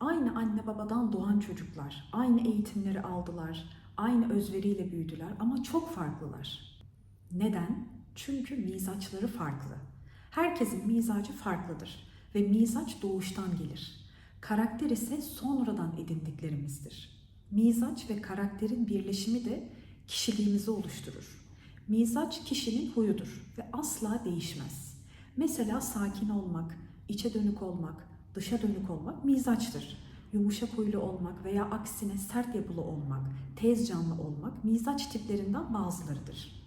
Aynı anne babadan doğan çocuklar, aynı eğitimleri aldılar, aynı özveriyle büyüdüler ama çok farklılar. Neden? Çünkü mizaçları farklı. Herkesin mizacı farklıdır ve mizaç doğuştan gelir. Karakter ise sonradan edindiklerimizdir. Mizaç ve karakterin birleşimi de kişiliğimizi oluşturur. Mizaç kişinin huyudur ve asla değişmez. Mesela sakin olmak, içe dönük olmak, dışa dönük olmak mizaçtır. Yumuşak huylu olmak veya aksine sert yapılı olmak, tez canlı olmak mizaç tiplerinden bazılarıdır.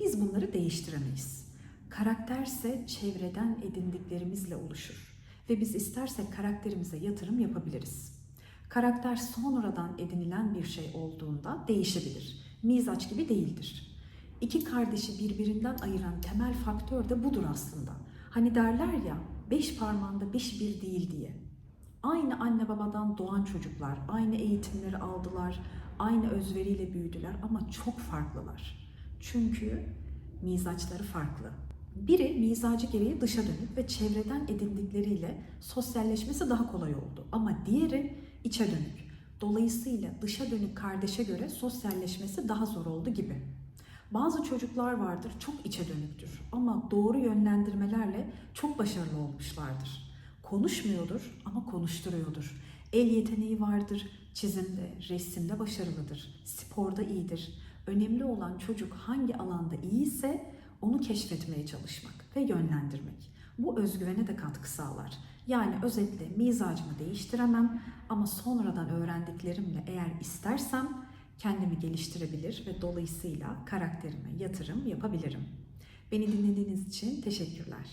Biz bunları değiştiremeyiz. Karakterse çevreden edindiklerimizle oluşur ve biz istersek karakterimize yatırım yapabiliriz. Karakter sonradan edinilen bir şey olduğunda değişebilir. Mizaç gibi değildir. İki kardeşi birbirinden ayıran temel faktör de budur aslında. Hani derler ya beş parmağında beş bir değil diye. Aynı anne babadan doğan çocuklar, aynı eğitimleri aldılar, aynı özveriyle büyüdüler ama çok farklılar. Çünkü mizaçları farklı. Biri mizacı gereği dışa dönük ve çevreden edindikleriyle sosyalleşmesi daha kolay oldu. Ama diğeri içe dönük. Dolayısıyla dışa dönük kardeşe göre sosyalleşmesi daha zor oldu gibi. Bazı çocuklar vardır çok içe dönüktür ama doğru yönlendirmelerle çok başarılı olmuşlardır. Konuşmuyordur ama konuşturuyordur. El yeteneği vardır, çizimde, resimde başarılıdır, sporda iyidir. Önemli olan çocuk hangi alanda iyiyse onu keşfetmeye çalışmak ve yönlendirmek. Bu özgüvene de katkı sağlar. Yani özetle mizacımı değiştiremem ama sonradan öğrendiklerimle eğer istersem kendimi geliştirebilir ve dolayısıyla karakterime yatırım yapabilirim. Beni dinlediğiniz için teşekkürler.